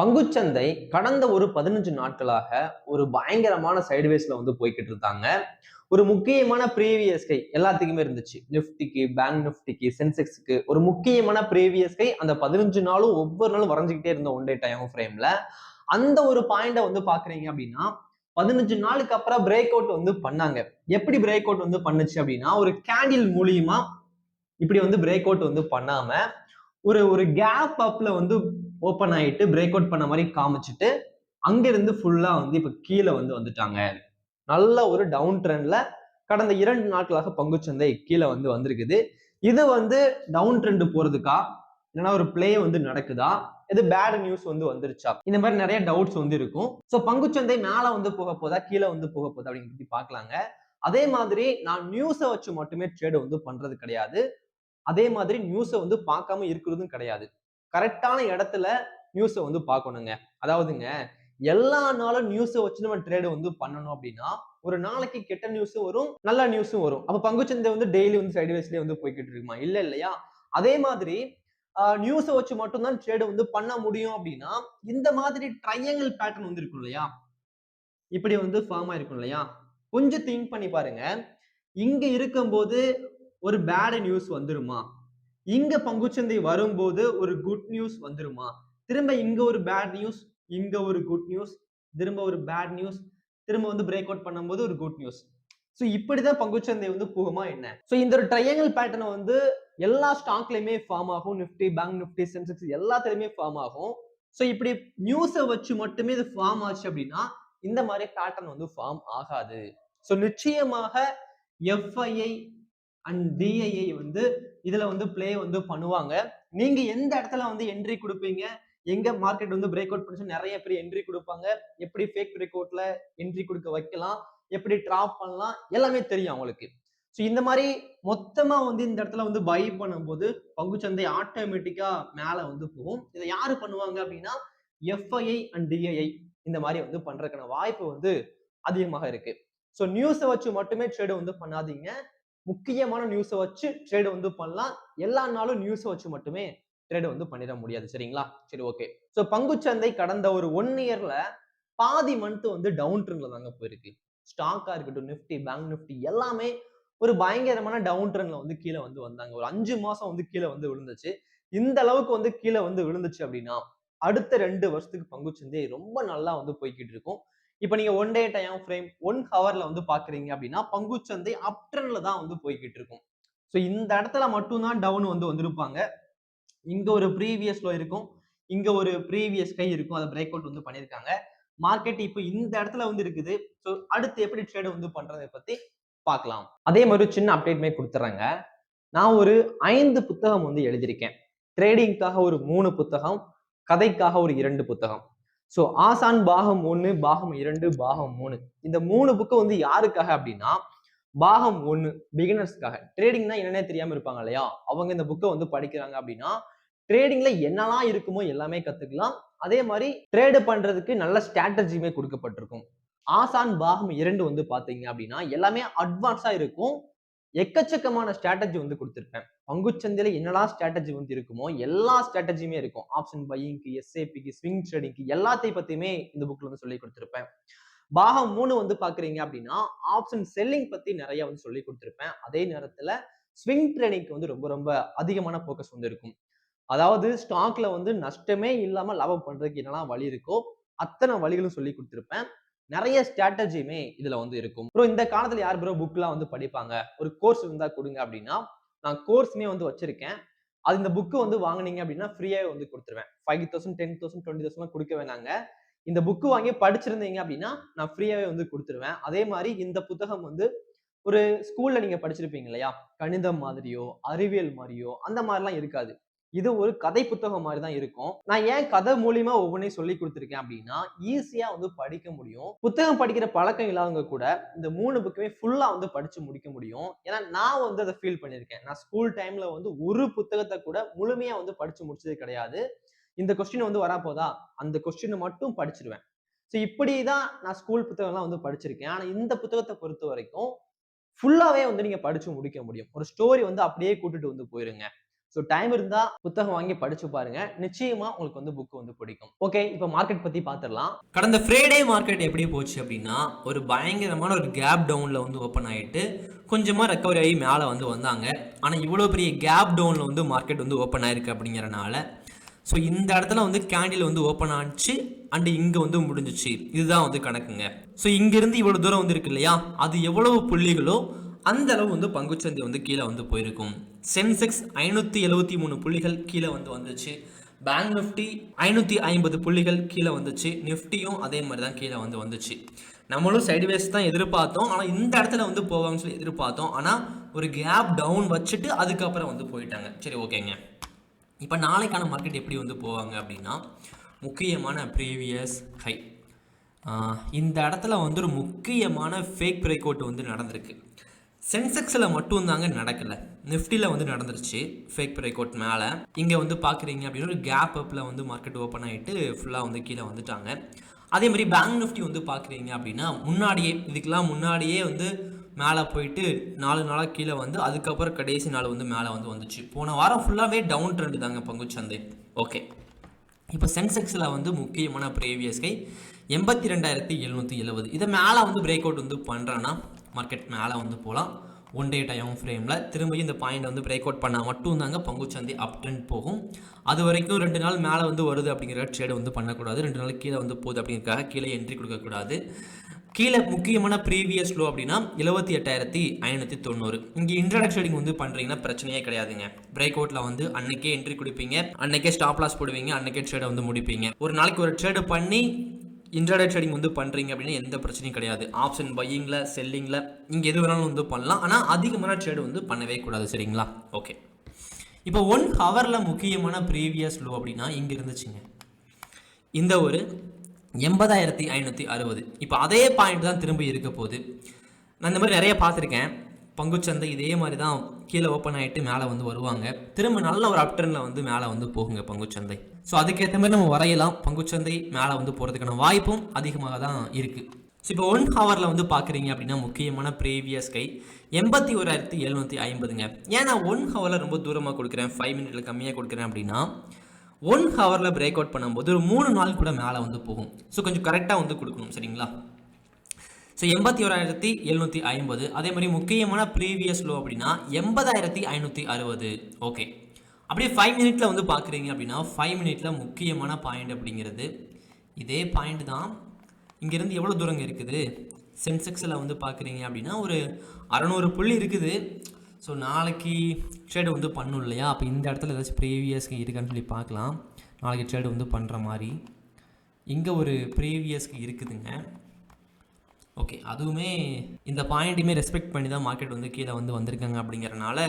பங்குச்சந்தை கடந்த ஒரு பதினஞ்சு நாட்களாக ஒரு பயங்கரமான சைடுவேஸ்ல வந்து போய்கிட்டு இருந்தாங்க ஒரு முக்கியமான ப்ரீவியஸ் கை எல்லாத்துக்குமே இருந்துச்சு. நிஃப்டிக்கு பேங்க் நிஃப்டிக்கு சென்செக்ஸுக்கு ஒரு முக்கியமான ப்ரீவியஸ் கை அந்த பதினஞ்சு நாளும் ஒவ்வொரு நாளும் வரைஞ்சிக்கிட்டே இருந்த ஒன் டே டைம் ஃப்ரேம்ல அந்த ஒரு பாயிண்டை வந்து பாக்குறீங்க அப்படின்னா பதினஞ்சு நாளுக்கு அப்புறம் பிரேக் அவுட் வந்து பண்ணாங்க. எப்படி பிரேக் அவுட் வந்து பண்ணுச்சு அப்படின்னா ஒரு கேண்டில் மூலியமா இப்படி வந்து பிரேக் அவுட் வந்து பண்ணாம ஒரு ஒரு கேப் அப்ல வந்து ஓப்பன் ஆகிட்டு பிரேக் அவுட் பண்ண மாதிரி காமிச்சிட்டு அங்கிருந்து ஃபுல்லாக வந்து இப்போ கீழே வந்து வந்துட்டாங்க. நல்ல ஒரு டவுன் ட்ரெண்டில் கடந்த இரண்டு நாட்களாக பங்குச்சந்தை கீழே வந்து வந்திருக்குது. இது வந்து டவுன் ட்ரெண்ட் போகிறதுக்கா இல்லைன்னா ஒரு பிளே வந்து நடக்குதா? இது பேட் நியூஸ் வந்து வந்துருச்சா? இந்த மாதிரி நிறைய டவுட்ஸ் வந்து இருக்கும். ஸோ பங்குச்சந்தை மேலே வந்து போக போதா? கீழே வந்து போக போதா? அப்படின்னு பத்தி பார்க்கலாங்க. அதே மாதிரி நான் நியூஸை வச்சு மட்டுமே ட்ரேடு வந்து பண்றது கிடையாது. அதே மாதிரி நியூஸை வந்து பார்க்காம இருக்கிறதும் கிடையாது. கரெக்டான இடத்துல நியூஸை வந்து பார்க்கணுங்க. அதாவதுங்க எல்லா நாளும் நியூஸை வச்சு நம்ம ட்ரேடு வந்து பண்ணணும் அப்படின்னா ஒரு நாளைக்கு கெட்ட நியூஸும் வரும் நல்ல நியூஸும் வரும். அப்போ பங்குச்சந்தை வந்து டெய்லி வந்து சைடுவேஸ்லேயே வந்து போய்கிட்டு இருக்குமா? இல்லை இல்லையா? அதே மாதிரி நியூஸை வச்சு மட்டும்தான் ட்ரேடு வந்து பண்ண முடியும் அப்படின்னா இந்த மாதிரி ட்ரையங்கிள் பேட்டர்ன் வந்து இருக்கும் இல்லையா? இப்படி வந்து ஃபார்ம் ஆயிருக்கும் இல்லையா? கொஞ்சம் திங்க் பண்ணி பாருங்க. இங்க இருக்கும்போது ஒரு பேட் நியூஸ் வந்துருமா? இங்க பங்குச்சந்தை வரும்போது ஒரு குட் நியூஸ் வந்துருமா? திரும்ப இங்க ஒரு பேட் நியூஸ் இங்க ஒரு குட் நியூஸ் திரும்ப ஒரு பேட் நியூஸ் திரும்ப வந்து பிரேக் அவுட் பண்ணும்போது ஒரு குட் நியூஸ் ஸோ இப்படிதான் பங்குச்சந்தை வந்து போகுமா என்ன? ஸோ இந்த ஒரு ட்ரையாங்கிள் பேட்டர்ன் வந்து எல்லா ஸ்டாக்லயுமே ஃபார்ம் ஆகும். நிஃப்டி பேங்க் நிஃப்டி சென்செக்ஸ் எல்லாத்துலயுமே ஃபார்ம் ஆகும். ஸோ இப்படி நியூஸை வச்சு மட்டுமே இது ஃபார்ம் ஆச்சு அப்படின்னா இந்த மாதிரி பேட்டர்ன் வந்து ஃபார்ம் ஆகாது. ஸோ நிச்சயமாக எஃப்ஐஐ அண்ட் டிஐஐ வந்து இதுல வந்து பிளே வந்து பண்ணுவாங்க. நீங்க எந்த இடத்துல வந்து என்ட்ரி கொடுப்பீங்க? எங்க மார்க்கெட் வந்து பிரேக் அவுட் பண்ணி நிறைய பேர் என்ட்ரி கொடுப்பாங்க. எப்படி ஃபேக் பிரேக் அவுட்ல என்ட்ரி கொடுக்க வைக்கலாம்? எப்படி ட்ராப் பண்ணலாம்? எல்லாமே தெரியும் அவங்களுக்கு. ஸோ இந்த மாதிரி மொத்தமா வந்து இந்த இடத்துல வந்து பை பண்ணும்போது பங்குச்சந்தை ஆட்டோமேட்டிக்கா மேல வந்து போகும். இதை யாரு பண்ணுவாங்க அப்படின்னா எஃப்ஐஐ அண்ட் டிஐஐ இந்த மாதிரி வந்து பண்றதுக்கான வாய்ப்பு வந்து அதிகமாக இருக்கு. ஸோ நியூஸை வச்சு மட்டுமே ட்ரேடு வந்து பண்ணாதீங்க. முக்கியமான நியூஸை வச்சு ட்ரேடு வந்து பண்ணலாம். எல்லா நாளும் நியூஸை வச்சு மட்டுமே ட்ரேடு வந்து பண்ணிட முடியாது. சரிங்களா? சரி ஓகே ஸோ பங்குச்சந்தை கடந்த ஒரு ஒன் இயர்ல பாதி மந்த் வந்து டவுன் ட்ரெண்ட்ல தாங்க போயிருக்கு. ஸ்டாக்கா இருக்கட்டும் நிஃப்டி பேங்க் நிஃப்டி எல்லாமே ஒரு பயங்கரமான டவுன் ட்ரெண்ட்ல வந்து கீழே வந்து வந்தாங்க. ஒரு அஞ்சு மாசம் வந்து கீழே வந்து விழுந்துச்சு. இந்த அளவுக்கு வந்து கீழே வந்து விழுந்துச்சு அப்படின்னா அடுத்த ரெண்டு வருஷத்துக்கு பங்குச்சந்தை ரொம்ப நல்லா வந்து போய்கிட்டு இருக்கும். இப்போ நீங்க one day time frame one ஹவர்ல வந்து பாக்குறீங்க அப்படின்னா பங்குச்சந்தை அப் ட்ரெண்ட்ல தான் வந்து போய்கிட்டு இருக்கும். ஸோ இந்த இடத்துல மட்டும்தான் டவுன் வந்து வந்திருப்பாங்க. இங்க ஒரு ப்ரீவியஸ் லோ இருக்கும். இங்க ஒரு ப்ரீவியஸ் கை இருக்கும். அதை பிரேக் அவுட் வந்து பண்ணியிருக்காங்க மார்க்கெட் இப்போ இந்த இடத்துல வந்து இருக்குது. ஸோ அடுத்து எப்படி ட்ரேடு வந்து பண்றதை பத்தி பார்க்கலாம் அதே மாதிரி சின்ன அப்டேட்மே கொடுத்துட்றாங்க நான் ஒரு ஐந்து புத்தகம் வந்து எழுதியிருக்கேன். ட்ரேடிங்காக ஒரு மூணு புத்தகம் கதைக்காக ஒரு இரண்டு புத்தகம். ஸோ ஆசான் பாகம் ஒன்று பாகம் இரண்டு பாகம் மூணு. இந்த மூணு புக்கு வந்து யாருக்காக அப்படின்னா பாகம் ஒன்று பிகினர்ஸ்க்காக ட்ரேடிங்னா என்னன்னே தெரியாமல் இருப்பாங்க இல்லையா? அவங்க இந்த புக்கை வந்து படிக்கிறாங்க அப்படின்னா ட்ரேடிங்ல என்னெல்லாம் இருக்குமோ எல்லாமே கத்துக்கலாம். அதே மாதிரி ட்ரேடு பண்றதுக்கு நல்ல ஸ்ட்ராட்டஜியுமே கொடுக்கப்பட்டிருக்கும். ஆசான் பாகம் இரண்டு வந்து பாத்தீங்க அப்படின்னா எல்லாமே அட்வான்ஸா இருக்கும். எக்கச்சக்கமான ஸ்ட்ராட்டஜி வந்து கொடுத்துருப்பேன். பங்குச்சந்தையில என்னெல்லாம் ஸ்ட்ராட்டஜி வந்து இருக்குமோ எல்லா ஸ்ட்ராட்டஜியுமே இருக்கும். ஆப்ஷன் பையிங்க்கு எஸ்ஏபிக்கு ஸ்விங் ட்ரேடிங்க்கு எல்லாத்தையும் பத்தியுமே இந்த புக்ல வந்து சொல்லி கொடுத்துருப்பேன். பாகம் மூணு வந்து பாக்குறீங்க அப்படின்னா ஆப்ஷன் செல்லிங் பத்தி நிறைய வந்து சொல்லி கொடுத்துருப்பேன். அதே நேரத்துல ஸ்விங் ட்ரேடிங்க்கு வந்து ரொம்ப ரொம்ப அதிகமான ஃபோக்கஸ் வந்து இருக்கும். அதாவது ஸ்டாக்ல வந்து நஷ்டமே இல்லாம லாபம் பண்றதுக்கு என்னெல்லாம் வழி இருக்கோ அத்தனை வழிகளும் சொல்லி கொடுத்துருப்பேன். நிறைய ஸ்ட்ராட்டஜியுமே இதுல வந்து இருக்கும். ப்ரோ இந்த காலத்துல யார் ப்ரோ புக்லாம் வந்து படிப்பாங்க? ஒரு கோர்ஸ் இருந்தா கொடுங்க அப்படின்னா நான் கோர்ஸுமே வந்து வச்சிருக்கேன். அது இந்த புக்கு வந்து வாங்குனீங்க அப்படின்னா ஃப்ரீயாவே வந்து கொடுத்துருவேன். Five thousand ten thousand twenty thousand கொடுக்க வேணாங்க. இந்த புக்கு வாங்கி படிச்சிருந்தீங்க அப்படின்னா நான் ஃப்ரீயாவே வந்து கொடுத்துருவேன். அதே மாதிரி இந்த புத்தகம் வந்து ஒரு ஸ்கூல்ல நீங்க படிச்சிருப்பீங்க இல்லையா? கணிதம் மாதிரியோ அறிவியல் மாதிரியோ அந்த மாதிரிலாம் இருக்காது. இது ஒரு கதை புத்தகம் மாதிரி தான் இருக்கும். நான் ஏன் கதை மூலியமா ஒவ்வொன்றையும் சொல்லி கொடுத்துருக்கேன் அப்படின்னா ஈஸியா வந்து படிக்க முடியும். புத்தகம் படிக்கிற பழக்கம் இல்லாதவங்க கூட இந்த மூணு புக்குமே ஃபுல்லா வந்து படிச்சு முடிக்க முடியும். ஏன்னா நான் வந்து அதை ஃபீல் பண்ணியிருக்கேன். நான் ஸ்கூல் டைம்ல வந்து ஒரு புத்தகத்தை கூட முழுமையா வந்து படிச்சு முடிச்சது கிடையாது. இந்த கொஸ்டின் வந்து வரப்போதா? அந்த கொஸ்டினை மட்டும் படிச்சிருவேன். ஸோ இப்படி தான் நான் ஸ்கூல் புத்தகம்லாம் வந்து படிச்சிருக்கேன். ஆனால் இந்த புத்தகத்தை பொறுத்த வரைக்கும் ஃபுல்லாவே வந்து நீங்க படிச்சு முடிக்க முடியும். ஒரு ஸ்டோரி வந்து அப்படியே கூட்டிட்டு வந்து போயிருங்க. ஸோ டைம் இருந்தா புத்தகம் வாங்கி படிச்சு பாருங்க. நிச்சயமா உங்களுக்கு வந்து புக் வந்து பிடிக்கும். ஓகே இப்போ மார்க்கெட் பத்தி பார்த்துடலாம் கடந்த ஃப்ரைடே மார்க்கெட் எப்படி போச்சு அப்படின்னா ஒரு பயங்கரமான ஒரு கேப் டவுன்ல வந்து ஓப்பன் ஆயிட்டு கொஞ்சமா ரெக்கவரி ஆகி மேலே வந்து வந்தாங்க. ஆனால் இவ்வளோ பெரிய கேப் டவுன்ல வந்து மார்க்கெட் வந்து ஓப்பன் ஆயிருக்கு அப்படிங்கறனால ஸோ இந்த இடத்துல வந்து கேண்டில் வந்து ஓப்பன் ஆச்சு அண்ட் இங்கே வந்து முடிஞ்சிச்சு. இதுதான் வந்து கணக்குங்க. ஸோ இங்கேருந்து இவ்வளோ தூரம் வந்து இருக்கு இல்லையா? அது எவ்வளவு புள்ளிகளோ அந்த அளவு வந்து பங்குச்சந்தை வந்து கீழே வந்து போயிருக்கும். சென்செக்ஸ் ஐநூற்றி எழுபத்தி மூணு புள்ளிகள் கீழே வந்து வந்துச்சு. பேங்க் நிஃப்டி ஐநூற்றி ஐம்பது புள்ளிகள் கீழே வந்துச்சு. நிஃப்டியும் அதே மாதிரி தான் கீழே வந்து வந்துச்சு. நம்மளும் சைடுவேஸ் தான் எதிர்பார்த்தோம். ஆனால் இந்த இடத்துல வந்து போவாங்கன்னு சொல்லி எதிர்பார்த்தோம். ஆனால் ஒரு கேப் டவுன் வச்சுட்டு அதுக்கப்புறம் வந்து போயிட்டாங்க. சரி ஓகேங்க. இப்போ நாளைக்கான மார்க்கெட் எப்படி வந்து போவாங்க அப்படின்னா முக்கியமான ப்ரீவியஸ் ஹை இந்த இடத்துல வந்து ஒரு முக்கியமான ஃபேக் பிரேக் அவுட் வந்து நடந்திருக்கு. சென்செக்ஸில் மட்டும் தாங்க நடக்கலை. நிஃப்டியில் வந்து நடந்துருச்சு. ஃபேக் பிரேக் அவுட் மேலே. இங்கே வந்து பார்க்குறீங்க அப்படின்னா ஒரு கேப் அப்பில் வந்து மார்க்கெட் ஓப்பன் ஆகிட்டு ஃபுல்லாக வந்து கீழே வந்துட்டாங்க. அதே மாதிரி பேங்க் நிஃப்டி வந்து பார்க்குறீங்க அப்படின்னா முன்னாடியே இதுக்கெல்லாம் முன்னாடியே வந்து மேலே போயிட்டு நாலு நாளாக கீழே வந்து அதுக்கப்புறம் கடைசி நாள் வந்து மேலே வந்து வந்துச்சு. போன வாரம் ஃபுல்லாகவே டவுன் ட்ரெண்ட் தாங்க பங்குச்சந்தை. ஓகே இப்போ சென்செக்ஸில் வந்து முக்கியமான ப்ரீவியஸ் கை எண்பத்தி ரெண்டாயிரத்தி எழுநூற்றி எழுபது. இதை மேலே வந்து பிரேக் அவுட் வந்து பண்ணுறேன்னா மார்க்கெட் மேலே வந்து போகலாம் ஒன் டே டைம் ஃப்ரேமில் திரும்பியும் இந்த பாயிண்ட் வந்து பிரேக் அவுட் பண்ணால் மட்டும் தாங்க பங்குச்சந்தை அப் ட்ரெண்ட் போகும். அது வரைக்கும் ரெண்டு நாள் மேலே வந்து வருது அப்படிங்கிற ட்ரேடு வந்து பண்ணக்கூடாது. ரெண்டு நாள் கீழே வந்து போகுது அப்படிங்கிறக்காக கீழே என்ட்ரி கொடுக்கக்கூடாது. கீழே முக்கியமான ப்ரீவியஸ் லோ அப்படின்னா எழுபத்தி எட்டாயிரத்தி ஐநூற்றி தொண்ணூறு. இங்கே இன்ட்ரடக்ட் ட்ரேடிங் வந்து பண்ணுறீங்கன்னா பிரச்சனையே கிடையாதுங்க. பிரேக் அவுட்டில் வந்து அன்னைக்கே என்ட்ரி கொடுப்பீங்க. அன்னைக்கே ஸ்டாப் லாஸ் போடுவீங்க. அன்னைக்கே ட்ரேடை வந்து முடிப்பீங்க. ஒரு நாளைக்கு ஒரு ட்ரேடு பண்ணி இன்ட்ராடே ட்ரேடிங் வந்து பண்ணுறீங்க அப்படின்னா எந்த பிரச்சனையும் கிடையாது. ஆப்ஷன் பையிங்கில் செல்லிங்கில் இங்கே எது வேணாலும் வந்து பண்ணலாம். ஆனால் அதிகமான ட்ரேடு வந்து பண்ணவே கூடாது சரிங்களா? ஓகே இப்போ ஒன் ஹவரில் முக்கியமான ப்ரீவியஸ் லோ அப்படின்னா இங்கே இருந்துச்சுங்க. இந்த ஒரு எண்பதாயிரத்தி ஐநூற்றி அறுபது. இப்போ அதே பாயிண்ட் தான் திரும்ப இருக்க போகுது. நான் இந்த மாதிரி நிறைய பார்த்துருக்கேன். பங்குச்சந்தை இதே மாதிரி தான் கீழே ஓப்பன் ஆகிட்டு மேலே வந்து வருவாங்க. திரும்ப நல்ல ஒரு அப்டர்னில் வந்து மேலே வந்து போகுங்க பங்குச்சந்தை. ஸோ அதுக்கேற்ற மாதிரி நம்ம வரையலாம். பங்குச்சந்தை மேலே வந்து போகிறதுக்கான வாய்ப்பும் அதிகமாக தான் இருக்குது ஸோ இப்போ ஒன் ஹவரில் வந்து பார்க்குறீங்க அப்படின்னா முக்கியமான ப்ரீவியஸ் கை எண்பத்தி ஓராயிரத்தி எழுநூற்றி ஐம்பதுங்க. ஏன்னா ஒன் ஹவரில் ரொம்ப தூரமாக கொடுக்குறேன்? ஃபைவ் மினிட்ல கம்மியாக கொடுக்குறேன் அப்படின்னா ஒன் ஹவரில் பிரேக் அவுட் பண்ணும்போது ஒரு மூணு நாள் கூட மேலே வந்து போகும். ஸோ கொஞ்சம் கரெக்டாக வந்து கொடுக்கணும் சரிங்களா? ஸோ எண்பத்தி ஓராயிரத்தி எழுநூற்றி ஐம்பது. அதே மாதிரி முக்கியமான ப்ரீவியஸ் லோ அப்படின்னா எண்பதாயிரத்தி ஐநூற்றி அறுபது. ஓகே அப்படியே ஃபைவ் மினிட்ல வந்து பார்க்குறீங்க அப்படின்னா ஃபைவ் மினிட்ல முக்கியமான பாயிண்ட் அப்படிங்கிறது இதே பாயிண்ட் தான். இங்கேருந்து எவ்வளோ தூரங்க இருக்குது? சென்செக்ஸில் வந்து பார்க்குறீங்க அப்படின்னா ஒரு அறநூறு புள்ளி இருக்குது. ஸோ நாளைக்கு ட்ரேடு வந்து பண்ணும் இல்லையா? அப்போ இந்த இடத்துல ஏதாச்சும் ப்ரீவியஸ் இருக்கான்னு சொல்லி பார்க்கலாம். நாளைக்கு ட்ரேடு வந்து பண்ணுற மாதிரி. இங்கே ஒரு ப்ரீவியஸ்க்கு இருக்குதுங்க. ஓகே அதுவுமே இந்த பாயிண்ட்டுமே ரெஸ்பெக்ட் பண்ணி தான் மார்க்கெட் வந்து கீழே வந்து வந்திருக்காங்க அப்படிங்கிறனால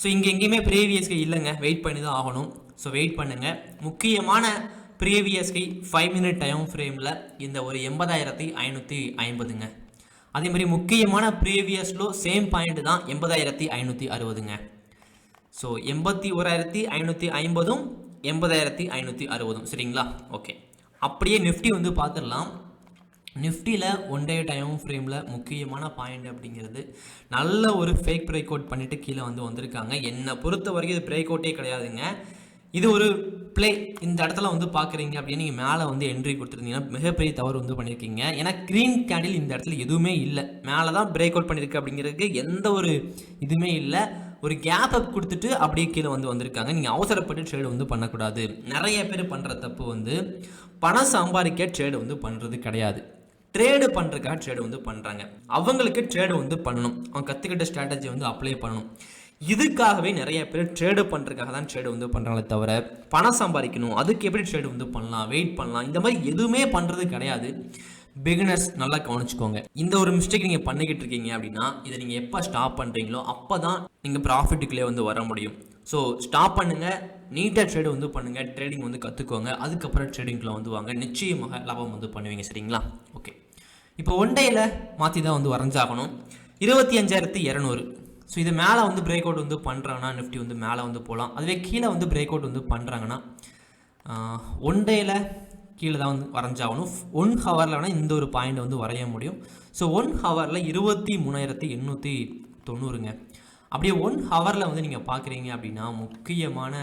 ஸோ இங்கே எங்கேயுமே ப்ரீவியஸ்க்கு இல்லைங்க. வெயிட் பண்ணி தான் ஆகணும். ஸோ வெயிட் பண்ணுங்கள் முக்கியமான ப்ரீவியஸ்கை ஃபைவ் மினிட் டைம் ஃப்ரேமில் இந்த ஒரு எண்பதாயிரத்தி ஐநூற்றி ஐம்பதுங்க. அதே மாதிரி முக்கியமான ப்ரீவியஸ்லோ சேம் பாயிண்ட் தான் எண்பதாயிரத்தி ஐநூற்றி அறுபதுங்க. ஸோ எண்பத்தி ஓராயிரத்தி ஐநூற்றி ஐம்பதும் எண்பதாயிரத்தி ஐநூற்றி அறுபதும். சரிங்களா? ஓகே அப்படியே நிஃப்டி வந்து பார்த்துடலாம். நிஃப்டியில் ஒன் டே டைம் ஃப்ரேமில் முக்கியமான பாயிண்ட் அப்படிங்கிறது நல்ல ஒரு ஃபேக் பிரேக் அவுட் பண்ணிவிட்டு கீழே வந்து வந்திருக்காங்க. என்னை பொறுத்த வரைக்கும் இது பிரேக் அவுட்டே கிடையாதுங்க. இது ஒரு ப்ளே இந்த இடத்துல வந்து பார்க்குறீங்க அப்படின்னு நீங்கள் மேலே வந்து என்ட்ரி கொடுத்துருந்தீங்கன்னா மிகப்பெரிய தவறு வந்து பண்ணியிருக்கீங்க ஏன்னா க்ரீன் கேண்டில் இந்த இடத்துல எதுவுமே இல்லை. மேலே தான் பிரேக் அவுட் பண்ணியிருக்கு அப்படிங்கிறதுக்கு எந்த ஒரு இதுவுமே இல்லை. ஒரு கேப் அப் கொடுத்துட்டு அப்படியே கீழே வந்து வந்திருக்காங்க. நீங்கள் அவசரப்பட்டு ட்ரேடு வந்து பண்ணக்கூடாது. நிறைய பேர் பண்ணுற தப்பு வந்து பணம் சம்பாதிக்க ட்ரேடு வந்து பண்ணுறது கிடையாது. ட்ரேடு பண்ணுறதுக்காக ட்ரேடு வந்து பண்ணுறாங்க அவங்களுக்கு ட்ரேடு வந்து பண்ணணும். அவங்க கற்றுக்கிட்ட ஸ்ட்ராட்டஜி வந்து அப்ளை பண்ணணும். இதுக்காகவே நிறைய பேர் ட்ரேடு பண்ணுறதுக்காக தான் ட்ரேடு வந்து பண்ணுறாங்களே தவிர பணம் சம்பாதிக்கணும். அதுக்கு எப்படி ட்ரேடு வந்து பண்ணலாம்? வெயிட் பண்ணலாம். இந்த மாதிரி எதுவுமே பண்ணுறது கிடையாது. பிகினர்ஸ் நல்லா கவனிச்சுக்கோங்க. இந்த ஒரு மிஸ்டேக் நீங்கள் பண்ணிக்கிட்டு இருக்கீங்க அப்படின்னா இதை நீங்கள் எப்போ ஸ்டாப் பண்ணுறீங்களோ அப்போ தான் நீங்கள் ப்ராஃபிட்டுக்குள்ளே வந்து வர முடியும். ஸோ ஸ்டாப் பண்ணுங்கள் நீட்டாக ட்ரேடு வந்து பண்ணுங்கள் ட்ரேடிங் வந்து கற்றுக்கோங்க அதுக்கப்புறம் ட்ரேடிங்கில் வந்து வாங்க. நிச்சயமாக லாபம் வந்து பண்ணுவீங்க. சரிங்களா? ஓகே இப்போ ஒன் டேயில் மாற்றி தான் வந்து வரைஞ்சாகணும். இருபத்தி அஞ்சாயிரத்தி இரநூறு. ஸோ இது மேலே வந்து பிரேக் அவுட் வந்து பண்ணுறாங்கன்னா நிஃப்டி வந்து மேலே வந்து போகலாம் அதுவே கீழே வந்து பிரேக் அவுட் வந்து பண்ணுறாங்கன்னா ஒன் டேயில் கீழே தான் வந்து வரைஞ்சாகணும். ஒன் ஹவரில் வேணால் இந்த ஒரு பாயிண்ட் வந்து வரைய முடியும். ஸோ ஒன் ஹவரில் இருபத்தி மூணாயிரத்தி எண்ணூற்றி தொண்ணூறுங்க. அப்படியே ஒன் ஹவரில் வந்து நீங்கள் பார்க்குறீங்க அப்படின்னா முக்கியமான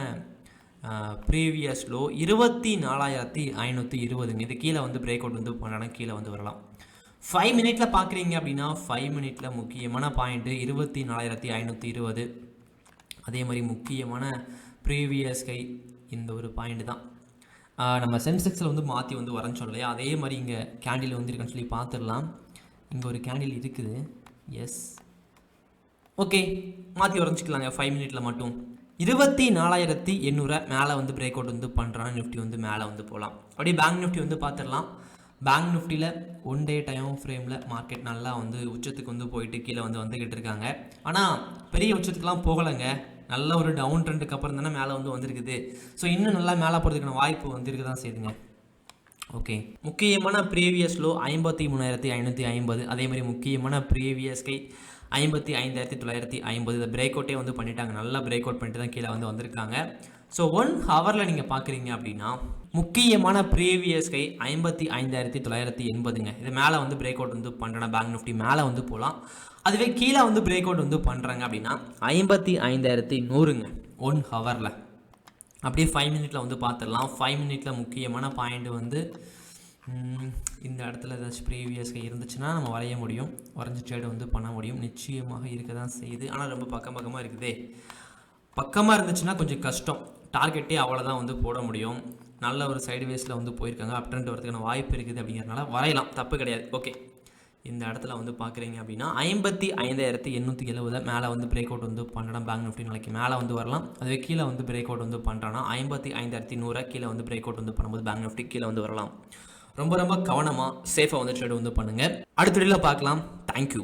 ப்ரீவியஸ் லோ இருபத்தி நாலாயிரத்தி ஐநூற்றி இருபதுங்க. இது கீழே வந்து பிரேக் அவுட் வந்து பண்ணனா கீழே வந்து வரலாம். ஃபைவ் மினிட்ல பார்க்குறீங்க அப்படின்னா ஃபைவ் மினிட்ல முக்கியமான பாயிண்ட்டு இருபத்தி நாலாயிரத்தி ஐநூற்றி இருபது. அதே மாதிரி முக்கியமான ப்ரீவியஸ் கை இந்த ஒரு பாயிண்ட் தான். நம்ம சென்செக்ஸில் வந்து மாற்றி வந்து வரைஞ்சோம் இல்லையா அதே மாதிரி இங்கே கேண்டில் வந்து இருக்குன்னு சொல்லி பார்த்துடலாம் இங்கே ஒரு கேண்டில் இருக்குது. எஸ் ஓகே மாற்றி வரைஞ்சிக்கலாங்க ஃபைவ் மினிட்ல மட்டும். இருபத்தி நாலாயிரத்தி எண்ணூறு மேலே வந்து பிரேக் அவுட் வந்து பண்ணுறான்னு நிஃப்டி வந்து மேலே வந்து போகலாம் அப்படியே பேங்க் நிஃப்டி வந்து பார்த்துடலாம் பேங்க் நிஃப்டியில் ஒன் டே டைம் ஃப்ரேமில் மார்க்கெட் நல்லா வந்து உச்சத்துக்கு வந்து போயிட்டு கீழே வந்து வந்துக்கிட்டு இருக்காங்க. ஆனால் பெரிய உச்சத்துக்குலாம் போகலைங்க. நல்ல ஒரு டவுன் ட்ரெண்டுக்கு அப்புறம் தானே மேலே வந்து வந்திருக்குது. ஸோ இன்னும் நல்லா மேலே போகிறதுக்கான வாய்ப்பு வந்து தான் செய்யுதுங்க. ஓகே முக்கியமான ப்ரீவியஸ் லோ ஐம்பத்தி மூணாயிரத்தி ஐநூற்றி ஐம்பது. அதே மாதிரி முக்கியமான ப்ரீவியஸ் கை ஐம்பத்தி ஐந்தாயிரத்தி தொள்ளாயிரத்தி ஐம்பது. இதை பிரேக் அவுட்டே வந்து பண்ணிட்டாங்க. நல்லா பிரேக் அவுட் பண்ணிட்டு தான் கீழே வந்து வந்திருக்காங்க. ஸோ ஒன் ஹவரில் நீங்கள் பார்க்குறீங்க அப்படின்னா முக்கியமான ப்ரீவியஸ் கை ஐம்பத்தி ஐந்தாயிரத்தி தொள்ளாயிரத்தி எண்பதுங்க. இது மேலே வந்து பிரேக் அவுட் வந்து பண்ணுறேன் பேங்க் நிஃப்டி மேலே வந்து போகலாம் அதுவே கீழே வந்து பிரேக் அவுட் வந்து பண்ணுறாங்க அப்படின்னா ஐம்பத்தி ஐந்தாயிரத்தி நூறுங்க. ஒன் ஹவரில் அப்படியே ஃபைவ் மினிட்ல வந்து பார்த்துடலாம் ஃபைவ் மினிட்ல முக்கியமான பாயிண்ட் வந்து இந்த இடத்துல ஏதாச்சும் ப்ரீவியஸ் இருந்துச்சுன்னா நம்ம வரைய முடியும். வரைஞ்சி ட்ரேடு வந்து பண்ண முடியும். நிச்சயமாக இருக்க தான் செய்யுது. ஆனால் ரொம்ப பக்கம் பக்கமாக இருக்குதே. பக்கமாக இருந்துச்சுன்னா கொஞ்சம் கஷ்டம். டார்கெட்டே அவ்வளோதான் வந்து போட முடியும். நல்ல ஒரு சைடு வேஸில் வந்து போயிருக்காங்க. அப் ட்ரெண்ட் வரதுக்கான வாய்ப்பு இருக்குது அப்படிங்கிறனால வரையலாம். தப்பு கிடையாது. ஓகே. இந்த இடத்துல வந்து பார்க்குறீங்க அப்படின்னா ஐம்பத்தி ஐந்தாயிரத்தி எண்ணூற்றி எழுபது மேலே வந்து பிரேக் அவுட் வந்து பண்ணலாம் பேங்க் நிஃப்டி நாளைக்கு மேலே வந்து வரலாம். அதுவே கீழே வந்து பிரேக் அவுட் வந்து பண்ணுறான்னா ஐம்பத்தி ஐந்தாயிரத்தி நூறை கீழே வந்து பிரேக் அவுட் வந்து பண்ணும்போது பேங்க் நிஃப்டி கீழே வந்து வரலாம். ரொம்ப ரொம்ப கவனமாக சேஃபாக வந்து ட்ரேட் வந்து பண்ணுங்கள் அடுத்த வீடியோவில் பார்க்கலாம் தேங்க்யூ